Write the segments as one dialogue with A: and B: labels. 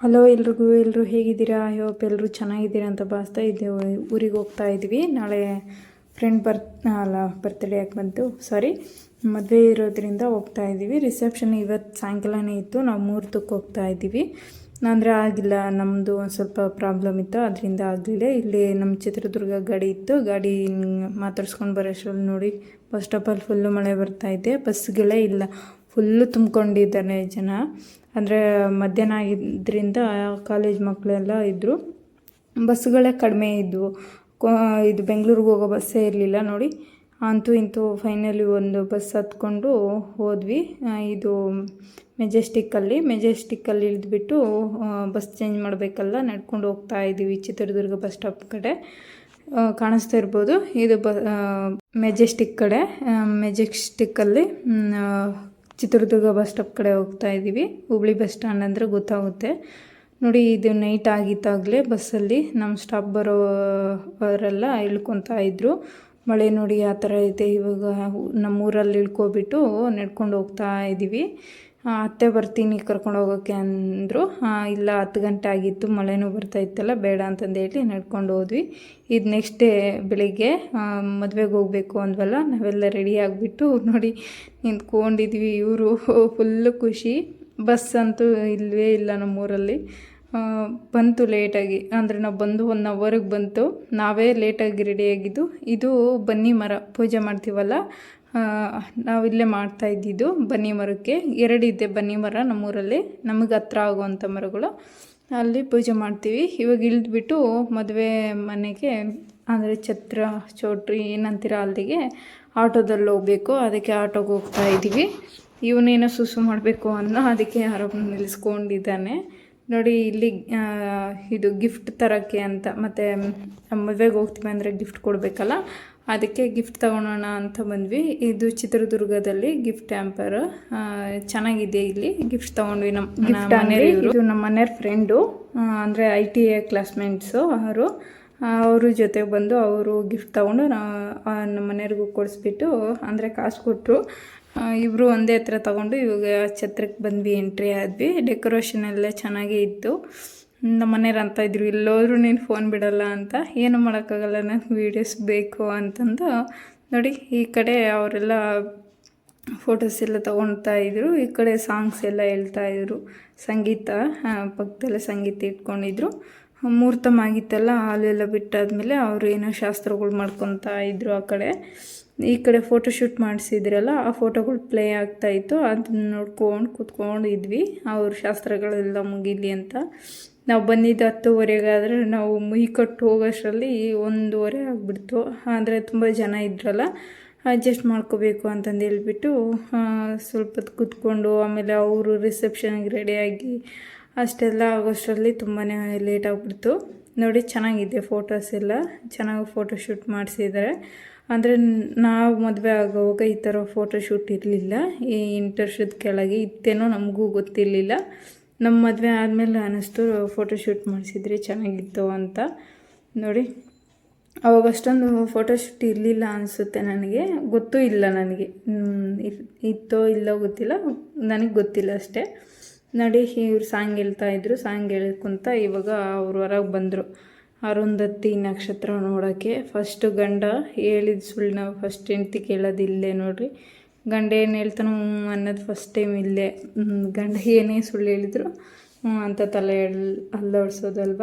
A: Hello ಎಲ್ರಿಗೂ ಎಲ್ಲರೂ ಹೇಗಿದ್ದೀರಾ? ಐ ಹೋಪ್ ಎಲ್ಲರೂ ಚೆನ್ನಾಗಿದ್ದೀರಾ ಅಂತ ಭಾವಿಸ್ತಾ ಇದ್ದೇವೆ. ಊರಿಗೆ ಹೋಗ್ತಾ ಇದ್ವಿ. ನಾಳೆ ಫ್ರೆಂಡ್ ಬರ್, ಅಲ್ಲ ಬರ್ತ್ಡೇ ಯಾಕೆ ಬಂತು? ಸಾರಿ ಮದುವೆ ಇರೋದ್ರಿಂದ ಹೋಗ್ತಾ ಇದ್ದೀವಿ. ರಿಸೆಪ್ಷನ್ ಇವತ್ತು ಸಾಯಂಕಾಲನೇ ಇತ್ತು. ನಾವು ಮೂರ್ತಕ್ಕೆ ಹೋಗ್ತಾ ಇದ್ದೀವಿ. ಅಂದರೆ ಆಗಿಲ್ಲ ನಮ್ಮದು ಒಂದು ಸ್ವಲ್ಪ ಪ್ರಾಬ್ಲಮ್ ಇತ್ತು. ಅದರಿಂದ ಆಗಲಿಲ್ಲ. ಇಲ್ಲಿ ನಮ್ಮ ಚಿತ್ರದುರ್ಗ ಗಾಡಿ ಇತ್ತು. ಗಾಡಿ ಮಾತಾಡ್ಸ್ಕೊಂಡು ಬರೋಷ್ಟರಲ್ಲಿ ನೋಡಿ ಬಸ್ ಸ್ಟಾಪಲ್ಲಿ ಫುಲ್ಲು ಮಳೆ ಬರ್ತಾ ಇದೆ. ಬಸ್ಗಳೇ ಇಲ್ಲ. ಫುಲ್ಲು ತುಂಬ್ಕೊಂಡಿದ್ದಾರೆ ಜನ. ಅಂದರೆ ಮಧ್ಯಾಹ್ನ ಆಗಿದ್ದರಿಂದ ಕಾಲೇಜ್ ಮಕ್ಕಳೆಲ್ಲ ಇದ್ದರು ಬಸ್ಸುಗಳೇ ಕಡಿಮೆ ಇದ್ದವು ಇದು ಬೆಂಗಳೂರಿಗೆ ಹೋಗೋ ಬಸ್ಸೇ ಇರಲಿಲ್ಲ ನೋಡಿ. ಅಂತೂ ಇಂತೂ ಫೈನಲಿ ಒಂದು ಬಸ್ ಹತ್ಕೊಂಡು ಹೋದ್ವಿ. ಇದು ಮೆಜೆಸ್ಟಿಕ್ಕಲ್ಲಿ ಮೆಜೆಸ್ಟಿಕ್ಕಲ್ಲಿ ಇಳಿದ್ಬಿಟ್ಟು ಬಸ್ ಚೇಂಜ್ ಮಾಡಬೇಕಲ್ಲ, ನಡ್ಕೊಂಡು ಹೋಗ್ತಾ ಇದ್ದೀವಿ ಚಿತ್ರದುರ್ಗ ಬಸ್ ಸ್ಟಾಪ್ ಕಡೆ. ಕಾಣಿಸ್ತಾ ಇರ್ಬೋದು. ಇದು ಬ ಮೆಜೆಸ್ಟಿಕ್ ಕಡೆ. ಮೆಜೆಸ್ಟಿಕ್ಕಲ್ಲಿ ಚಿತ್ರದುರ್ಗ ಬಸ್ ಸ್ಟಾಪ್ ಕಡೆ ಹೋಗ್ತಾ ಇದ್ದೀವಿ. ಹುಬ್ಳಿ ಬಸ್ ಸ್ಟ್ಯಾಂಡ್ ಅಂದರೆ ಗೊತ್ತಾಗುತ್ತೆ. ನೋಡಿ, ಇದು ನೈಟ್ ಆಗಿತ್ತಾಗಲೇ ಬಸ್ಸಲ್ಲಿ ನಮ್ಮ ಸ್ಟಾಪ್ ಬರೋವರೆಲ್ಲ ಇಳ್ಕೊತಾ ಇದ್ದರು ಮಳೆ ನೋಡಿ ಆ ಥರ ಇದೆ. ಇವಾಗ ನಮ್ಮೂರಲ್ಲಿ ಇಳ್ಕೊಬಿಟ್ಟು ನಡ್ಕೊಂಡು ಹೋಗ್ತಾ ಇದ್ದೀವಿ. ಅತ್ತೆ ಬರ್ತೀನಿ ಕರ್ಕೊಂಡು ಹೋಗೋಕ್ಕೆ ಅಂದರು. ಇಲ್ಲ, ಹತ್ತು ಗಂಟೆ ಆಗಿತ್ತು, ಮಳೆನೂ ಬರ್ತಾ ಇತ್ತಲ್ಲ, ಬೇಡ ಅಂತಂದು ಹೇಳಿ ನಡ್ಕೊಂಡು ಹೋದ್ವಿ. ಇದು ನೆಕ್ಸ್ಟ್ ಡೇ ಬೆಳಿಗ್ಗೆ ಮದುವೆಗೆ ಹೋಗಬೇಕು ಅಂದ್ವಲ್ಲ, ನಾವೆಲ್ಲ ರೆಡಿ ಆಗಿಬಿಟ್ಟು ನೋಡಿ ನಿಂತ್ಕೊಂಡಿದ್ವಿ. ಇವರು ಫುಲ್ಲು ಖುಷಿ. ಬಸ್ ಅಂತೂ ಇಲ್ಲವೇ ಇಲ್ಲ ನಮ್ಮೂರಲ್ಲಿ. ಬಂತು ಲೇಟಾಗಿ ಅಂದರೆ ನಾವು ಬಂದು ಒನ್ ಅವರಿಗೆ ಬಂತು. ನಾವೇ ಲೇಟಾಗಿ ರೆಡಿಯಾಗಿದ್ದು ಇದು ಬನ್ನಿ ಮರ, ಪೂಜೆ ಮಾಡ್ತೀವಲ್ಲ ನಾವಿಲ್ಲೇ ಮಾಡ್ತಾ ಇದ್ದಿದ್ದು ಬನ್ನಿ ಮರಕ್ಕೆ. ಎರಡಿದೆ ಬನ್ನಿ ಮರ ನಮ್ಮೂರಲ್ಲಿ. ನಮಗೆ ಹತ್ರ ಆಗುವಂಥ ಮರಗಳು. ಅಲ್ಲಿ ಪೂಜೆ ಮಾಡ್ತೀವಿ. ಇವಾಗ ಇಳಿದ್ಬಿಟ್ಟು ಮದುವೆ ಮನೆಗೆ, ಅಂದರೆ ಛತ್ರ, ಚೌಟ್ರಿ ಏನಂತೀರ ಅಲ್ಲಿಗೆ ಆಟೋದಲ್ಲಿ ಹೋಗಬೇಕು. ಅದಕ್ಕೆ ಆಟೋಗೆ ಹೋಗ್ತಾ ಇದ್ದೀವಿ. ಇವನೇನೋ ಸುಸು ಮಾಡಬೇಕು ಅನ್ನೋ ಅದಕ್ಕೆ ಯಾರೋ ನಿಲ್ಲಿಸ್ಕೊಂಡಿದ್ದಾನೆ ನೋಡಿ ಇಲ್ಲಿ ಇದು ಗಿಫ್ಟ್ ತರೋಕ್ಕೆ ಅಂತ. ಮತ್ತು ಮದುವೆಗೆ ಹೋಗ್ತೀವಿ ಅಂದರೆ ಗಿಫ್ಟ್ ಕೊಡಬೇಕಲ್ಲ? ಅದಕ್ಕೆ ಗಿಫ್ಟ್ ತಗೊಳೋಣ ಅಂತ ಬಂದ್ವಿ. ಇದು ಚಿತ್ರದುರ್ಗದಲ್ಲಿ ಗಿಫ್ಟ್ ಹ್ಯಾಂಪರ್ ಚೆನ್ನಾಗಿದೆ ಇಲ್ಲಿ. ಗಿಫ್ಟ್ ತೊಗೊಂಡ್ವಿ ನಮ್ಮ ಇದು ನಮ್ಮ ಮನೆಯವ್ರ ಫ್ರೆಂಡು ಅಂದರೆ ಐ ಟಿ ಎ ಕ್ಲಾಸ್ಮೇಟ್ಸು ಅವರು. ಅವರು ಜೊತೆಗೆ ಬಂದು ಅವರು ಗಿಫ್ಟ್ ತೊಗೊಂಡು ನಮ್ಮ ಮನೆಯವ್ರಿಗೂ ಕೊಡಿಸ್ಬಿಟ್ಟು ಅಂದರೆ ಕಾಸು ಕೊಟ್ಟರು ಇಬ್ಬರು ಒಂದೇ ಹತ್ರ ತೊಗೊಂಡು ಇವಾಗ ಛತ್ರಕ್ಕೆ ಬಂದ್ವಿ ಎಂಟ್ರಿ ಆದ್ವಿ. ಡೆಕೋರೇಷನ್ ಎಲ್ಲ ಚೆನ್ನಾಗೇ ಇತ್ತು. ನಮ್ಮ ಮನೆಯವ್ರು ಅಂತ ಇದ್ರು, ಎಲ್ಲೋದ್ರೂ ನೀನು ಫೋನ್ ಬಿಡಲ್ಲ ಅಂತ ಏನು ಮಾಡೋಕ್ಕಾಗಲ್ಲ ನನಗೆ ವೀಡಿಯೋಸ್ ಬೇಕು ಅಂತಂದು ನೋಡಿ, ಈ ಕಡೆ ಅವರೆಲ್ಲ ಫೋಟೋಸ್ ಎಲ್ಲ ತೊಗೊಳ್ತಾ ಇದ್ರು, ಈ ಕಡೆ ಸಾಂಗ್ಸ್ ಎಲ್ಲ ಹೇಳ್ತಾ ಇದ್ರು, ಸಂಗೀತ ಪಕ್ಕದಲ್ಲ ಸಂಗೀತ ಇಟ್ಕೊಂಡಿದ್ರು. ಮುಹೂರ್ತ ಆಗಿತ್ತಲ್ಲ ಹಾಲೆಲ್ಲ ಬಿಟ್ಟಾದ್ಮೇಲೆ ಅವರು ಏನೋ ಶಾಸ್ತ್ರಗಳು ಮಾಡ್ಕೊತಾ ಇದ್ರು ಆ ಕಡೆ. ಈ ಕಡೆ ಫೋಟೋ ಶೂಟ್ ಮಾಡಿಸಿದ್ರಲ್ಲ, ಆ ಫೋಟೋಗಳು ಪ್ಲೇ ಆಗ್ತಾಯಿತ್ತು ಅದನ್ನ ನೋಡ್ಕೊಂಡು ಕೂತ್ಕೊಂಡು ಇದ್ವಿ ಅವ್ರ ಶಾಸ್ತ್ರಗಳೆಲ್ಲ ಮುಗೀಲಿ ಅಂತ. ನಾವು ಬಂದಿದ್ದು ಹತ್ತುವರೆಗಾದರೆ ನಾವು ಮುಯಿ ಕಟ್ಟು ಹೋಗೋಷ್ಟರಲ್ಲಿ ಒಂದೂವರೆ ಆಗಿಬಿಡ್ತು. ಆದರೆ ತುಂಬ ಜನ ಇದ್ರಲ್ಲ, ಅಡ್ಜಸ್ಟ್ ಮಾಡ್ಕೋಬೇಕು ಅಂತಂದು ಹೇಳ್ಬಿಟ್ಟು ಸ್ವಲ್ಪ ಹೊತ್ತು ಕೂತ್ಕೊಂಡು, ಆಮೇಲೆ ಅವರು ರಿಸೆಪ್ಷನ್ಗೆ ರೆಡಿಯಾಗಿ ಅಷ್ಟೆಲ್ಲ ಆಗೋಷ್ಟರಲ್ಲಿ ತುಂಬಾ ಲೇಟ್ ಆಗಿಬಿಡ್ತು. ನೋಡಿ ಚೆನ್ನಾಗಿದೆ ಫೋಟೋಸ್ ಎಲ್ಲ, ಚೆನ್ನಾಗಿ ಫೋಟೋ ಶೂಟ್ ಮಾಡಿಸಿದ್ದಾರೆ ಅಂದರೆ ನಾವು ಮದುವೆ ಆಗೋವಾಗ ಈ ಥರ ಫೋಟೋ ಶೂಟ್ ಇರಲಿಲ್ಲ. ಈ ಇಂಟರ್ಶೂಟ್ ಕೆಳಗೆ ಇತ್ತೇನೋ ನಮಗೂ ಗೊತ್ತಿರಲಿಲ್ಲ. ನಮ್ಮ ಮದುವೆ ಆದಮೇಲೆ ಅನ್ನಿಸ್ತು ಫೋಟೋಶೂಟ್ ಮಾಡಿಸಿದ್ರೆ ಚೆನ್ನಾಗಿತ್ತು ಅಂತ. ನೋಡಿ, ಅವಾಗ ಅಷ್ಟೊಂದು ಫೋಟೋಶೂಟ್ ಇರಲಿಲ್ಲ ಅನಿಸುತ್ತೆ ನನಗೆ. ಗೊತ್ತೂ ಇಲ್ಲ ನನಗೆ. ಇತ್ತೋ ಇಲ್ಲೋ ಗೊತ್ತಿಲ್ಲ, ನನಗೆ ಗೊತ್ತಿಲ್ಲ ಅಷ್ಟೇ. ನಡಿ, ಇವ್ರು ಸಾಂಗ್ ಹೇಳ್ತಾ ಇದ್ರು, ಸಾಂಗ್ ಹೇಳ್ಕೊಂತ ಇವಾಗ ಅವ್ರು ಹೊರಗೆ ಬಂದರು. ಅರುಂಧತಿ ನಕ್ಷತ್ರ ನೋಡೋಕ್ಕೆ. ಫಸ್ಟು ಗಂಡ ಹೇಳಿದ ಸುಳ್ಳನ್ನ ಫಸ್ಟ್ ಹೆಂಡ್ತಿ ಕೇಳೋದಿಲ್ಲೇ ನೋಡ್ರಿ. ಗಂಡ ಏನು ಹೇಳ್ತಾನೋ ಹ್ಞೂ ಅನ್ನೋದು ಫಸ್ಟ್ ಟೈಮ್ ಇಲ್ಲೇ. ಗಂಡ ಏನೇ ಸುಳ್ಳು ಹೇಳಿದ್ರು ಹ್ಞೂ ಅಂತ ತಲೆ ಅಲ್ಲೋಡ್ಸೋದಲ್ವ?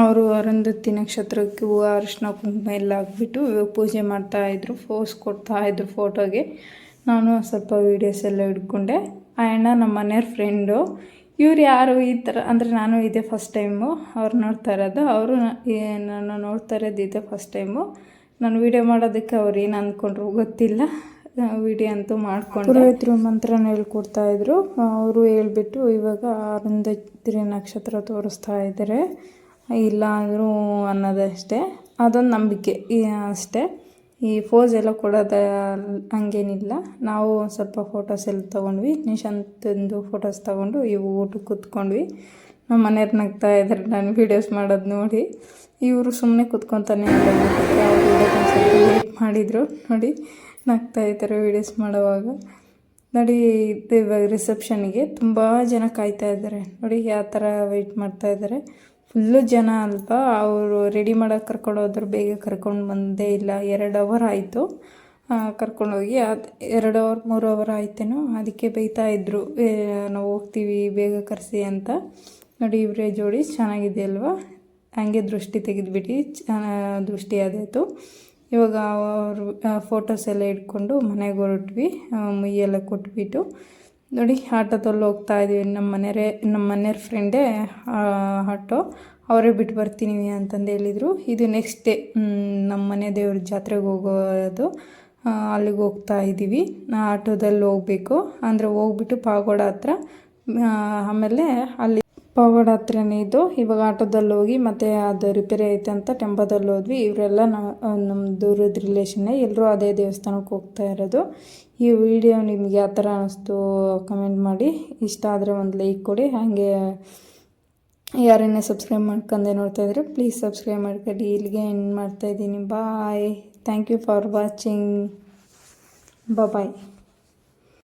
A: ಅವರು ಅರುಂಧತಿ ನಕ್ಷತ್ರಕ್ಕೆ ಹೂವು ಅರಿಶಿನ, ಕುಂಕುಮ ಎಲ್ಲ ಹಾಕ್ಬಿಟ್ಟು ಪೂಜೆ ಮಾಡ್ತಾಯಿದ್ರು ಫೋಸ್ ಕೊಡ್ತಾ ಇದ್ರು ಫೋಟೋಗೆ ನಾನು ಸ್ವಲ್ಪ ವೀಡಿಯೋಸ್ ಎಲ್ಲ ಹಿಡ್ಕೊಂಡೆ. ಆ ಅಣ್ಣ ನಮ್ಮ ಮನೆಯವ್ರ ಫ್ರೆಂಡು ಇವ್ರು ಯಾರು ಈ ಥರ ಅಂದರೆ ನಾನು ಇದೇ ಫಸ್ಟ್ ಟೈಮು ಅವ್ರು ನೋಡ್ತಾ ಇರೋದು. ಅವರು ನಾನು ನೋಡ್ತಾ ಇರೋದು ಇದೇ ಫಸ್ಟ್ ಟೈಮು ನಾನು ವೀಡಿಯೋ ಮಾಡೋದಕ್ಕೆ ಅವ್ರು ಏನು ಅಂದ್ಕೊಂಡ್ರು ಗೊತ್ತಿಲ್ಲ. ವಿಡಿಯೋ ಅಂತೂ ಮಾಡ್ಕೊಂಡು. ಪುರೋಹಿತರು ಮಂತ್ರನ ಹೇಳ್ಕೊಡ್ತಾ ಇದ್ರು. ಅವರು ಹೇಳ್ಬಿಟ್ಟು ಇವಾಗ ಅರುಂಧತ್ರಿ ನಕ್ಷತ್ರ ತೋರಿಸ್ತಾ ಇದ್ದಾರೆ ಇಲ್ಲ ಅಂದರೂ ಅನ್ನೋದಷ್ಟೇ. ಅದೊಂದು ನಂಬಿಕೆ ಅಷ್ಟೇ. ಈ ಫೋಸ್ ಎಲ್ಲ ಕೊಡೋದ ಹಂಗೇನಿಲ್ಲ. ನಾವು ಒಂದು ಸ್ವಲ್ಪ ಫೋಟೋಸ್ ಎಲ್ಲ ತೊಗೊಂಡ್ವಿ. ನಿಶಾಂತಂದು ಫೋಟೋಸ್ ತೊಗೊಂಡು ಇವು ಊಟಕ್ಕೆ ಕೂತ್ಕೊಂಡ್ವಿ. ನಮ್ಮ ಮನೆಯವ್ರು ನಗ್ತಾ ಇದ್ದಾರೆ ನಾನು ವೀಡಿಯೋಸ್ ಮಾಡೋದು ನೋಡಿ. ಇವರು ಸುಮ್ಮನೆ ಕೂತ್ಕೊತಾನೆ ಮಾಡಿದರು. ನೋಡಿ. ನಗ್ತಾ ಇದ್ದಾರೆ ವೀಡಿಯೋಸ್ ಮಾಡುವಾಗ. ನೋಡಿ, ಇದು ಇವಾಗ ರಿಸೆಪ್ಷನ್ಗೆ ತುಂಬ ಜನ ಕಾಯ್ತಾ ಇದ್ದಾರೆ. ನೋಡಿ, ಯಾವ ಥರ ವೆಯ್ಟ್ ಮಾಡ್ತಾ ಇದ್ದಾರೆ. ಫುಲ್ಲು ಜನ ಅಲ್ವಾ? ಅವರು ರೆಡಿ ಮಾಡೋಕೆ ಕರ್ಕೊಂಡು ಹೋದ್ರು, ಬೇಗ ಕರ್ಕೊಂಡು ಬಂದೇ ಇಲ್ಲ. ಎರಡು ಅವರ್ ಆಯಿತು. ಕರ್ಕೊಂಡೋಗಿ ಅದು ಎರಡು ಅವರ್ ಮೂರು ಅವರ್ ಆಯ್ತೇನೋ, ಅದಕ್ಕೆ ಬೈತಾ ಇದ್ದರು ನಾವು ಹೋಗ್ತೀವಿ, ಬೇಗ ಕರೆಸಿ ಅಂತ. ನೋಡಿ, ಇವರೇ ಜೋಡಿ ಚೆನ್ನಾಗಿದೆ ಅಲ್ವಾ? ಹಂಗೆ ದೃಷ್ಟಿ ತೆಗೆದುಬಿಟ್ಟು ದೃಷ್ಟಿ ಆದಾಯಿತು ಇವಾಗ ಅವರು ಫೋಟೋಸ್ ಎಲ್ಲ ಇಟ್ಕೊಂಡು ಮನೆಗೆ ಹೊರಟ್ವಿ ಮುಯ್ಯೆಲ್ಲ ಕೊಟ್ಬಿಟ್ಟು. ನೋಡಿ ಆಟೋದಲ್ಲಿ ಹೋಗ್ತಾ ಇದ್ದೀವಿ ನಮ್ಮ ಮನೆಯವರೇ, ನಮ್ಮ ಮನೆಯವ್ರ ಫ್ರೆಂಡೇ ಆಟೋ. ಅವರೇ ಬಿಟ್ಟು ಬರ್ತೀನಿ ಅಂತಂದು ಹೇಳಿದರು. ಇದು ನೆಕ್ಸ್ಟ್ ಡೇ ನಮ್ಮ ಮನೆ ದೇವ್ರ ಜಾತ್ರೆಗೆ ಹೋಗೋದು. ಅಲ್ಲಿಗೆ ಹೋಗ್ತಾ ಇದ್ದೀವಿ ಆಟೋದಲ್ಲಿ ಹೋಗಬೇಕು. ಅಂದರೆ ಹೋಗ್ಬಿಟ್ಟು ಪಾಗೋಡ ಹತ್ರ ಆಮೇಲೆ ಅಲ್ಲಿ ಪಾಗೋಡ ಹತ್ರನೇ ಇದ್ದು ಇವಾಗ ಆಟೋದಲ್ಲಿ ಹೋಗಿ ಮತ್ತೆ ಅದು ರಿಪೇರಿ ಐತೆ ಅಂತ ಟೆಂಪೋದಲ್ಲಿ ಹೋದ್ವಿ. ಇವರೆಲ್ಲ ನಮ್ಮ ದೂರದ ರಿಲೇಷನ್ನೇ ಎಲ್ಲರೂ ಅದೇ ದೇವಸ್ಥಾನಕ್ಕೆ ಹೋಗ್ತಾ ಇರೋದು. ಈ ವಿಡಿಯೋ ನಿಮಗೆ ಆ ಥರ ಅನ್ನಿಸ್ತು ಕಮೆಂಟ್ ಮಾಡಿ. ಇಷ್ಟ ಆದರೆ ಒಂದು ಲೈಕ್ ಕೊಡಿ. ಹಾಗೆ ಯಾರನ್ನೇ ಸಬ್ಸ್ಕ್ರೈಬ್ ಮಾಡ್ಕೊಂಡೆ ನೋಡ್ತಾ ಇದ್ರೆ ಪ್ಲೀಸ್ ಸಬ್ಸ್ಕ್ರೈಬ್ ಮಾಡ್ಕೊಳ್ಳಿ. ಇಲ್ಲಿಗೆ ಎಂಡ್ ಮಾಡ್ತಾಯಿದ್ದೀನಿ bye thank you for watching bye